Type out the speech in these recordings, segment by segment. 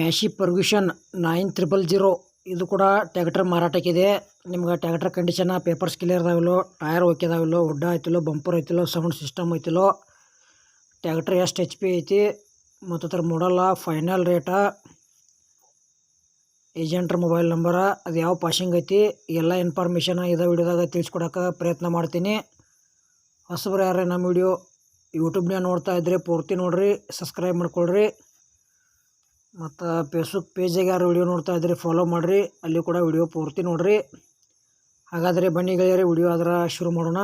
Massey Ferguson nine triple zero. ಇದು ಕೂಡ tractor ಮಾರಾಟಕ್ಕಿದೆ. ನಿಮ್ಗೆ ಟ್ಯಾಕ್ಟರ್ ಕಂಡೀಷನ್, ಪೇಪರ್ಸ್ ಕ್ಲಿಯರ್ ಅದಾವಿಲ್ಲೋ, ಟೈರ್ ಓಕೆ ಉಡ್ಡ ಐತಿಲ್ಲೋ ಬಂಪರ್ ಐತಿಲ್ಲೋ ಸೌಂಡ್ ಸಿಸ್ಟಮ್ ಐತಿಲ್ಲೋ ಟ್ಯಾಕ್ಟರ್ ಎಷ್ಟು ಎಚ್ ಪಿ ಐತಿ ಮತ್ತು ಅದ್ರ ಮಾಡಲ್ಲ ಫೈನಲ್ ರೇಟ ಏಜೆಂಟ್ರ ಮೊಬೈಲ್ ನಂಬರ ಅದು ಯಾವ ಪಾಸಿಂಗ್ ಐತಿ, ಎಲ್ಲ ಇನ್ಫಾರ್ಮೇಷನ್ ಇದೇ ವಿಡಿಯೋದಾಗ ತಿಳಿಸ್ಕೊಡೋಕೆ ಪ್ರಯತ್ನ ಮಾಡ್ತೀನಿ. ಹೊಸಬ್ರು ಯಾರೇ ನಮ್ಮ ವಿಡಿಯೋ ಯೂಟ್ಯೂಬ್ನೇ ನೋಡ್ತಾ ಇದ್ರೆ ಪೂರ್ತಿ ನೋಡಿರಿ ಸಬ್ಸ್ಕ್ರೈಬ್ ಮಾಡ್ಕೊಳ್ರಿ. ಮತ್ತು ಫೇಸ್ಬುಕ್ ಪೇಜಿಗೆ ಯಾರು ವಿಡಿಯೋ ನೋಡ್ತಾ ಇದ್ರಿ ಫಾಲೋ ಮಾಡಿರಿ. ಅಲ್ಲಿ ಕೂಡ ವಿಡಿಯೋ ಪೂರ್ತಿ ನೋಡಿರಿ. ಹಾಗಾದರೆ ಬನ್ನಿ ಗೆಳೆಯರಿ ವಿಡಿಯೋ ಅದರ ಶುರು ಮಾಡೋಣ.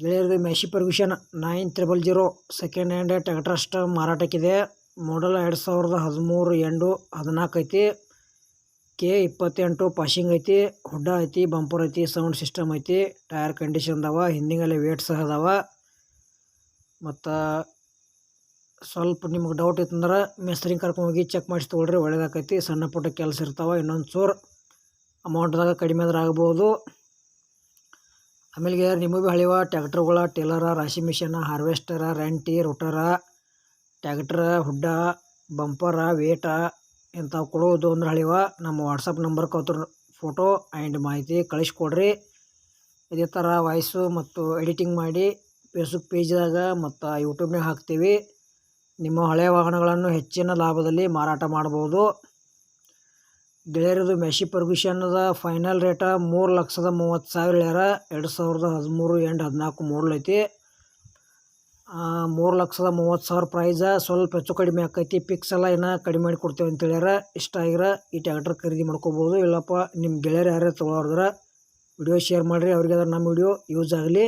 ಗೆಳೆಯರದು Massey permission nine triple zero second hand tractor ಅಷ್ಟು ಮಾರಾಟಕ್ಕಿದೆ. ಮಾಡಲ್ ಎರಡು ಸಾವಿರದ ಹದಿಮೂರು ಎಂಟು ಹದಿನಾಲ್ಕು ಐತಿ. ಕೆ ಇಪ್ಪತ್ತೆಂಟು ಪಾಶಿಂಗ್ ಐತಿ. ಹುಡ್ಡ ಐತಿ ಬಂಪರ್ ಐತಿ ಸೌಂಡ್ ಸಿಸ್ಟಮ್ ಐತಿ. ಟೈರ್ ಕಂಡೀಷನ್ ಅದಾವ ಹಿಂದಿಂಗಲ್ಲಿ ವೇಟ್ ಸಹ ಅದಾವ. ಮತ್ತು ಸ್ವಲ್ಪ ನಿಮ್ಗೆ ಡೌಟ್ ಇತ್ತಂದ್ರೆ ಮೆಸ್ತ್ರಿಂಗ್ ಕರ್ಕೊಂಡು ಹೋಗಿ ಚೆಕ್ ಮಾಡಿಸಿ ತೊಗೊಳ್ರಿ, ಒಳ್ಳೇದಾಕೈತಿ, ಸಣ್ಣ ಪುಟ್ಟ ಕೆಲಸ ಇರ್ತಾವೆ, ಇನ್ನೊಂದು ಚೂರು ಅಮೌಂಟ್ದಾಗ ಕಡಿಮೆ ಆದ್ರೆ ಆಗ್ಬೋದು. ಆಮೇಲೆ ನಿಮಗೆ ಭೀ ಹಳಿವ ಟ್ಯಾಕ್ಟ್ರುಗಳ ಟೇಲರ ರಾಶಿ ಮಿಷಿನ ಹಾರ್ವೆಸ್ಟರ ರೆಂಟಿ ರೋಟರ ಟ್ಯಾಕ್ಟ್ರ ಹುಡ್ಡ ಬಂಪರ ವೇಟ ಇಂಥವು ಕೊಡೋದು ಅಂದ್ರೆ ಹಳಿವ, ನಮ್ಮ ವಾಟ್ಸಪ್ ನಂಬರ್ ಕೊತ್ರ ಫೋಟೋ ಆ್ಯಂಡ್ ಮಾಹಿತಿ ಕಳಿಸ್ಕೊಡ್ರಿ. ಇದೇ ಥರ ವಾಯ್ಸು ಮತ್ತು ಎಡಿಟಿಂಗ್ ಮಾಡಿ ಫೇಸ್ಬುಕ್ ಪೇಜ್ದಾಗ ಮತ್ತು ಯೂಟ್ಯೂಬ್ನಾಗ ಹಾಕ್ತೀವಿ. ನಿಮ್ಮ ಹಳೆಯ ವಾಹನಗಳನ್ನು ಹೆಚ್ಚಿನ ಲಾಭದಲ್ಲಿ ಮಾರಾಟ ಮಾಡ್ಬೋದು ಗೆಳೆಯರದು ಮೆಶಿ ಪರ್ಗುಷನ್ದ ಫೈನಲ್ ರೇಟ ಮೂರು ಲಕ್ಷದ ಮೂವತ್ತು ಸಾವಿರ ಹೇಳ್ಯಾರ ಎರಡು ಸಾವಿರದ ಹದಿಮೂರು ಎಂಟು ಹದಿನಾಲ್ಕು ಐತಿ. ಮೂರು ಲಕ್ಷದ ಮೂವತ್ತು ಸಾವಿರ ಪ್ರೈಸ ಸ್ವಲ್ಪ ಹೆಚ್ಚು ಕಡಿಮೆ ಆಕೈತಿ. ಪಿಕ್ಸ್ ಎಲ್ಲ ಏನೋ ಕಡಿಮೆ ಮಾಡಿ ಕೊಡ್ತೇವೆ ಅಂತ ಹೇಳ್ಯಾರ. ಇಷ್ಟ ಆಗಿರ ಈ ಟ್ಯಾಕ್ಟ್ರ್ ಖರೀದಿ ಮಾಡ್ಕೋಬೋದು ಇಲ್ಲಪ್ಪ ನಿಮ್ಮ ಗೆಳೆಯರು ಯಾರ್ಯಾರು ತೊಗೊಳೋದ್ರೆ ವಿಡಿಯೋ ಶೇರ್ ಮಾಡಿರಿ. ಅವ್ರಿಗೆ ಅದ್ರ ನಮ್ಮ ವಿಡಿಯೋ ಯೂಸ್ ಆಗಲಿ.